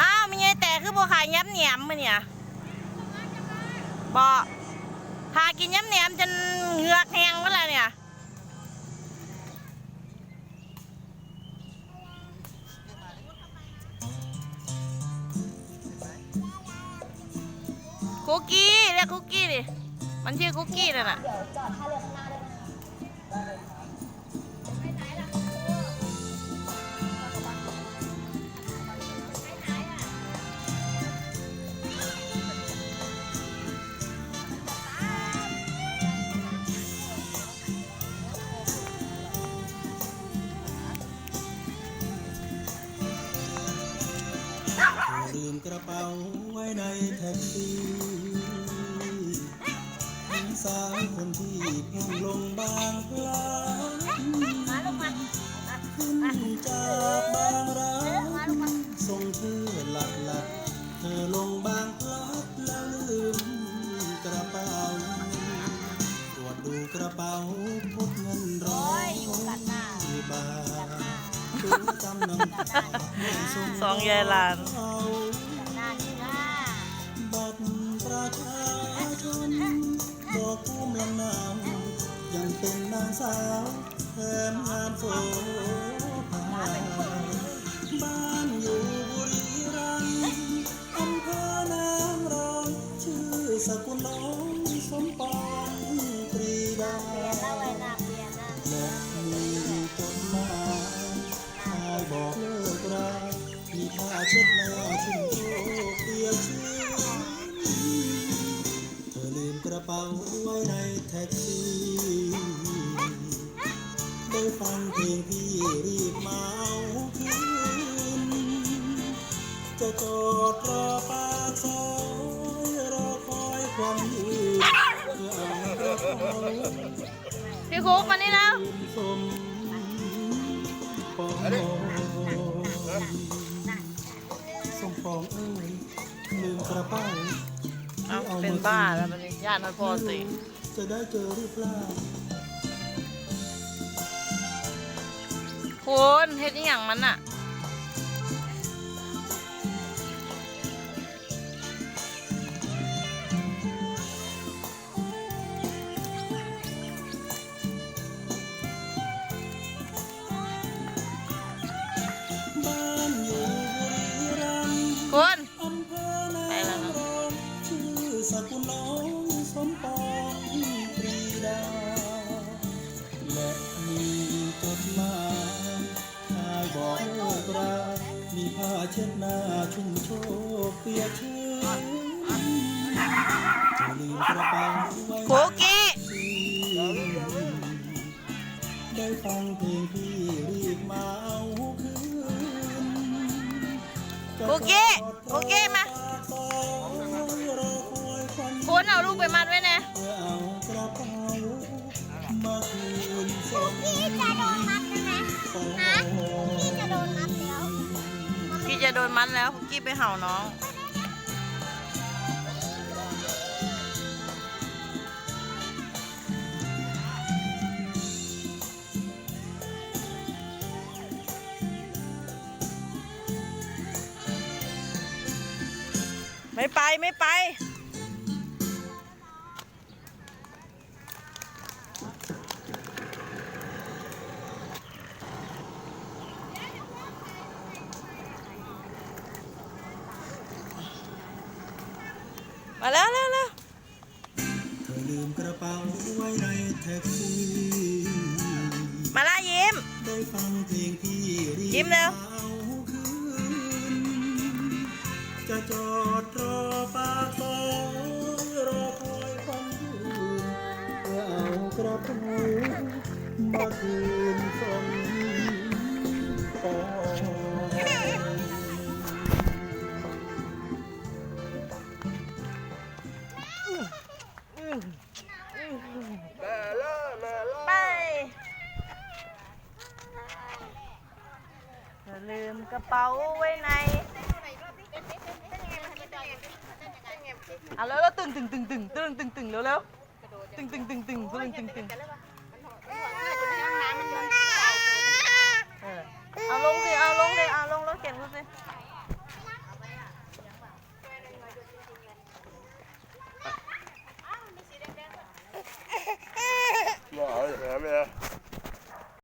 อ้าวมีไงแต่คือบัวขายยับเหนียมมือเนี่ย บ่พากินย้ำเหนียมจนเหงือกแห้งหมดแล้วเนี่ยคุกกี้เรียกคุกกี้ดิมันชื่อคุกกี้นั่นน่ะเดี๋ยวจอดท่าเรือข้างหน้า ลืมกระเป๋าไว้ในแท็กซี่หญิงสาวคนที่พุ่งลงบางพลัดขึ้นจากบางรักส่งเธอหลัดหลัดเธอลงบางพลัดแล้วลืมกระเป๋าตรวจดูกระเป๋าพบเงินร้อยบาท สองยายหลาน เป็นนางสาวแถมงานโสภาบ้านอยู่บุรีรัมย์อำเภอนางรองชื่อสกุลน้องสมปองปรีดาและมีจดหมายชายบอกเลิกรามีผ้าเช็ดหน้าชุ่มโชกเปียกชื้นเธอลืมกระเป๋าไว้ในแท็กซี่ ได้ฟังเพลงพี่รีบมาเอาคืนจะจอดรอปากซอยรอคอยความยืนเพื่อเอากระเป๋าพี่คุกมานี่แล้วสมปองสมปองเอ้ยลืมกระเป๋าเอาเป็นบ้าแล้วมันญาติมันพอสิ จะได้เจอหรือเปล่า คุณเฮ็ดอหยังมันอะ กเปียกชื้นจะลืมกระเป๋าไว้คุกกี้ได้ฟังเพลงพี่รีบมาเอาคืนคุกกี้คุกกี้มาซอยรอคอยควันคุณเอาลูกไปมัดไว้นะเพื่อเอากระเป๋ามาคืนสมพี่จะโดนมัดใช่ไหมปองฮะพี่จะโดนมัดแล้ว พี่จะโดนมัดแล้วคุกกี้ไปเห่าน้อง ไม่ไปไม่ไป มาแล้วแล้วแล้วเธอลืมกระเป๋าไว้ในแท็กซี่มาละยิ้ม ได้ฟังเพลงพี่รีบยิ้มเร็ว จะจอดรอปากซอรอคอยคนอยู่เพื่อเอากระทูมาคืนส่งปอไปอย่าลืมกระเป๋าไว้ใน อาแล้วแล้วตึงตึงตึงตึงตึงตึงตึงเร็วเร็วตึงตึงตึงตึงตึงตึงตึงเออเอาลงสิเอาลงสิเอาลงรถเข็นดูสิ